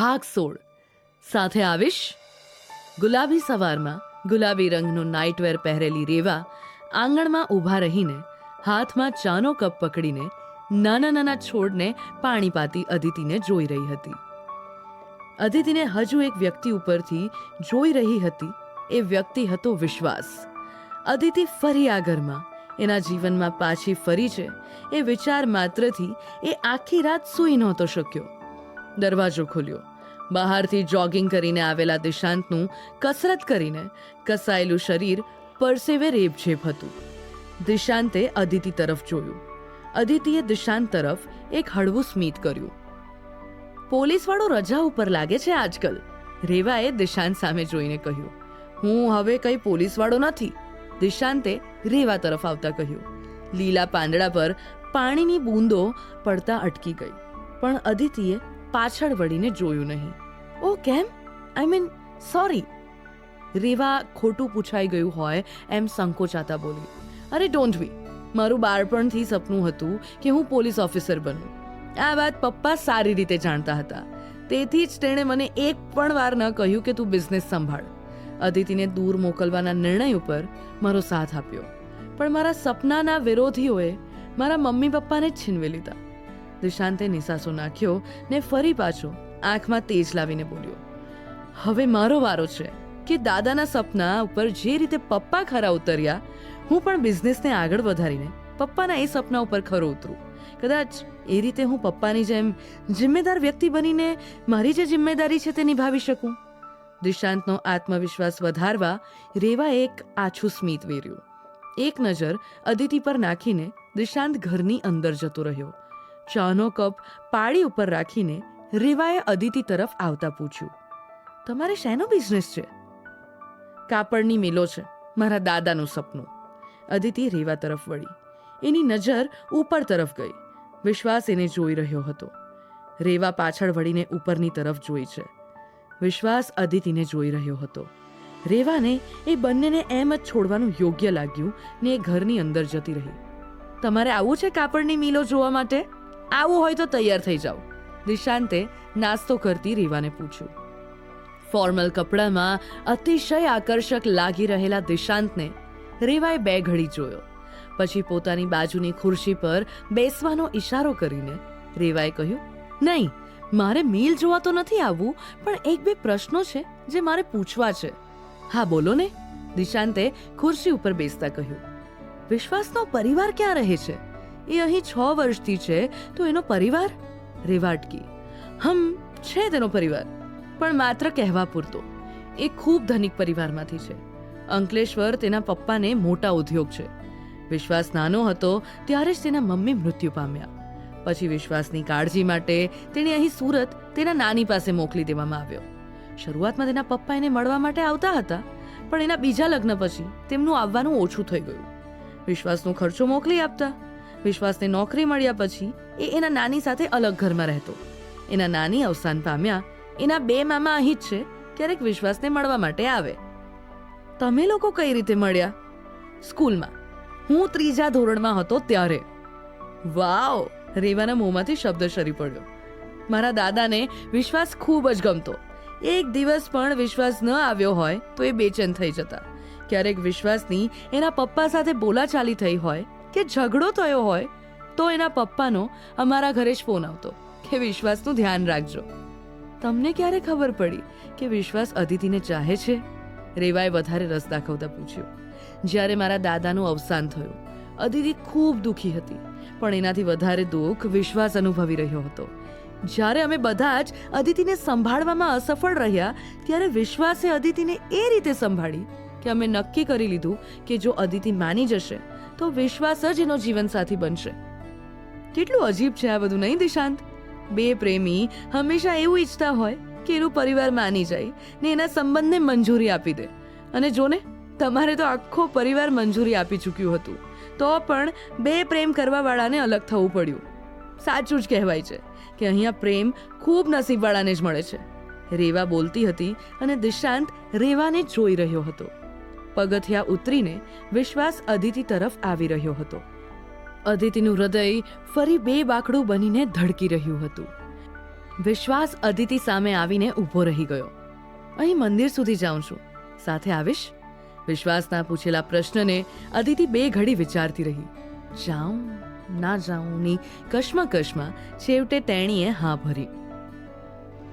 ભાગ સોળ. સાથે આવીશ? ગુલાબી સવારમાં ગુલાબી રંગનું નાઇટવેર પહેરેલી રેવા આંગણમાં ઊભા રહીને હાથમાં ચાનો કપ પકડીને નાના નાના છોડને પાણી પાતી અદિતિને જોઈ રહી હતી. અદિતિને હજુ એક વ્યક્તિ ઉપરથી જોઈ રહી હતી, એ વ્યક્તિ હતો વિશ્વાસ. અદિતિ ફરી આ ઘરમાં, એના જીવનમાં પાછી ફરી છે, એ વિચાર માત્રથી એ આખી રાત સૂઈ નહોતો શક્યો. દરવાજો ખોલ્યો. બહારથી જોગિંગ કરીને આવેલા દિશાંતનું કસરત કરીને કસાયેલું શરીર પરસેવે રેપઝેપ હતું. દિશાંતે અદિતિ તરફ જોયું. અદિતિએ દિશાંત તરફ એક હળવું સ્મિત કર્યું. પોલીસવાળો રજા ઉપર લાગે છે આજકાલ? રેવાએ દિશાંત સામે જોઈને કહ્યું. હું હવે કઈ પોલીસવાળો નથી. દિશાંતે રેવા તરફ આવતા કહ્યું. લીલા પાંદડા પર પાણીની બૂંદો પડતા અટકી ગઈ. પણ અદિતિએ પાછળ વળીને જોયું નહીં. ઓ, કેમ? આઈ મીન સોરી રેવા ખોટું પૂછાઈ ગયું હોય એમ સંકોચાતા બોલી, અરે ડોન્ટ વી મારું બાળપણથી સપનું હતું કે હું પોલીસ ઓફિસર બનું. આ વાત પપ્પા સારી રીતે જાણતા હતા. તેથી જ તેણે મને એક પણ વાર ન કહ્યું કે તું બિઝનેસ સંભાળ. અદિતિને દૂર મોકલવાના નિર્ણય ઉપર મારો સાથ આપ્યો. પણ મારા સપનાના વિરોધીઓએ મારા મમ્મી પપ્પાને છીનવી લીધા. દિશાંતે નિસાસો નાખ્યો ને ફરી પાછો આંખમાં તેજ લાવીને બોલ્યો, હવે મારો વારો છે કે દાદાના સપના ઉપર જે રીતે પપ્પા ખરા ઉતર્યા, હું પણ બિઝનેસને આગળ વધારીને પપ્પાના એ સપના ઉપર ખરો ઉતરું. કદાચ એ રીતે હું પપ્પાની જેમ જિમ્મેદાર વ્યક્તિ બનીને મારી જે જિમ્મેદારી છે તે નિભાવી શકું? દિશાંતનો આત્મવિશ્વાસ વધારવા રેવા એક આછું સ્મિત વેર્યું. એક નજર અદિતિ પર નાખીને દિશાંત ઘરની અંદર જતો રહ્યો. ચાનો કપ પાળી ઉપર રાખીને રેવાએ અદિતિ તરફ આવતા પૂછ્યું, તમારે શેનો બિઝનેસ છે? કાપડની મિલો છે, મારા દાદાનું સપનું. અદિતિ રેવા તરફ વળી. એની નજર ઉપર તરફ ગઈ. વિશ્વાસ એને જોઈ રહ્યો હતો. રેવા પાછળ વળીને ઉપરની તરફ જોઈ છે. વિશ્વાસ અદિતિને જોઈ રહ્યો હતો. રેવાને એ બંનેને એમ જ છોડવાનું યોગ્ય લાગ્યું ને એ ઘરની અંદર જતી રહી. તમારે આવું છે કાપડની મિલો જોવા માટે? આવું હોય તો તૈયાર થઈ જાઓ. દિશાંતે નાસ્તો કરતી રેવાને પૂછ્યું. ફોર્મલ કપડામાં અતિશય આકર્ષક લાગી રહેલા દિશાંતને રેવાએ બે ઘડી જોયો. પછી પોતાની બાજુની ખુરશી પર બેસવાનો ઈશારો કરીને રેવાએ કહ્યું, નહીં, મારે મેલ જોવા તો નથી આવવું, પણ એક બે પ્રશ્નો છે જે મારે પૂછવા છે. હા, બોલો ને. દિશાંતે ખુરશી ઉપર બેસતા કહ્યું, વિશ્વાસનો પરિવાર ક્યાં રહે છે? એ અહીં છ વર્ષથી છે, તો એનો પરિવાર? રેવાટકી હમ, છે તેનો પરિવાર. પણ માત્ર કહેવા પૂરતો. એ ખૂબ ધનિક પરિવારમાંથી છે. અંકલેશ્વર તેના પપ્પાને મોટા ઉદ્યોગ છે. વિશ્વાસ નાનો હતો, ત્યારે જ તેના મમ્મી મૃત્યુ પામ્યા. પછી વિશ્વાસની કાળજી માટે તેણે અહીં સુરત તેના નાની પાસે મોકલી દેવામાં આવ્યો. શરૂઆતમાં તેના પપ્પા એને મળવા માટે આવતા હતા, પણ એના બીજા લગ્ન પછી તેમનું આવવાનું ઓછું થઈ ગયું. વિશ્વાસનો ખર્ચો મોકલી આપતા. વિશ્વાસને નોકરી મળ્યા પછી એ એના નાની સાથે અલગ ઘરમાં રહેતો. એના નાની અવસાન પામ્યા એના બે મામા અહીં જ છે, ક્યારેક વિશ્વાસને મળવા માટે આવે. તમે લોકો કઈ રીતે મળ્યા? સ્કૂલમાં. હું ત્રીજા ધોરણમાં હતો ત્યારે. વાવ! રેવાના મોંમાંથી શબ્દ સરી પડ્યો. મારા દાદાને વિશ્વાસ ખૂબ જ ગમતો. એક દિવસ પણ વિશ્વાસ ન આવ્યો હોય તો એ બેચેન થઈ જતા. ક્યારેક વિશ્વાસની એના પપ્પા સાથે બોલાચાલી થઈ હોય કે ઝઘડો થયો હોય તો એના પપ્પાનો અમારા ઘરે જ ફોન આવતો કે વિશ્વાસનું ધ્યાન રાખજો. તમને ક્યારે ખબર પડી કે વિશ્વાસ અદિતિને ચાહે છે? રેવાએ વધારે રસ દાખવતા પૂછ્યું. જ્યારે મારા દાદાનું અવસાન થયું, અદિતિ ખૂબ દુઃખી હતી, પણ એનાથી વધારે દુઃખ વિશ્વાસ અનુભવી રહ્યો હતો. જ્યારે અમે બધા જ અદિતિને સંભાળવામાં અસફળ રહ્યા, ત્યારે વિશ્વાસે અદિતિને એ રીતે સંભાળી કે અમે નક્કી કરી લીધું કે જો અદિતિ માની જશે તો વિશ્વાસ જ એનો જીવનસાથી બનશે. કેટલું અજીબ છે આ બધું, નહીં દિશાંત? બે પ્રેમી હંમેશા એવું ઈચ્છતા હોય કે એનું પરિવાર માની જાય ને એના સંબંધને મંજૂરી આપી દે. અને જોને, તમારે તો આખો પરિવાર મંજૂરી આપી ચૂક્યું હતું. તો પણ બે પ્રેમ કરવાવાળાને અલગ થવું પડ્યું. સાચું જ કહેવાય છે કે અહીંયા પ્રેમ ખૂબ નસીબવાળાને જ મળે છે. રેવા બોલતી હતી અને દિશાંત રેવાને જોઈ રહ્યો હતો. પગથિયા ઉતરીને વિશ્વાસ અદિતિ તરફ આવી રહ્યો હતો. અદિતિનું હૃદય ફરી બે બાકડું બનીને ધડકી રહ્યું હતું. વિશ્વાસ અદિતિ સામે આવીને ઊભો રહી ગયો. અહીં મંદિર સુધી જાઉં છું. સાથે આવીશ? વિશ્વાસના પૂછેલા પ્રશ્નને અદિતિ બે ઘડી વિચારતી રહી. જાઉં, ના જાઉંની કશમકશમાં છેવટે તેણીએ હા ભરી.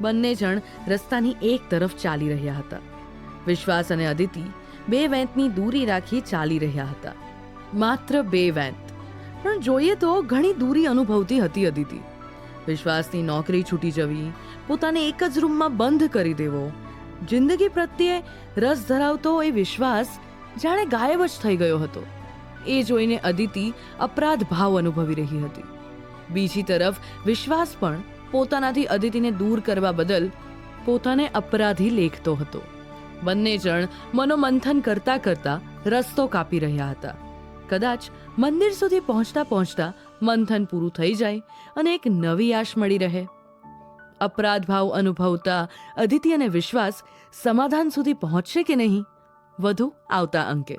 બંને જણ રસ્તાની એક તરફ ચાલી રહ્યા હતા. વિશ્વાસ અને અદિતિ બે વેંતની દૂરી રાખી ચાલી રહ્યા હતા. માત્ર બે વેંત. પણ જોઈએ તો ઘણી દૂરી અનુભવતી હતી અદિતિ. વિશ્વાસની નોકરી છૂટી જવી, પોતાને એક જ રૂમમાં બંધ કરી દેવો. જિંદગી પ્રત્યે રસ ધરાવતો એ વિશ્વાસ જાણે ગાયબ જ થઈ ગયો હતો. એ જોઈને અદિતિ અપરાધ ભાવ અનુભવી રહી હતી. બીજી તરફ, વિશ્વાસ પણ પોતાનાથી અદિતિને દૂર કરવા બદલ પોતાને અપરાધી લેખતો હતો. બંને જણ મનોમંથન કરતા કરતા રસ્તો કાપી રહ્યા હતા. કદાચ મંદિર સુધી પહોંચતા પહોંચતા મંથન પૂરું થઈ જાય અને એક નવી આશ મળી રહે. અપરાધ ભાવ અનુભવતા અદિતિ અને વિશ્વાસ સમાધાન સુધી પહોંચશે કે નહીં? વધુ આવતા અંકે.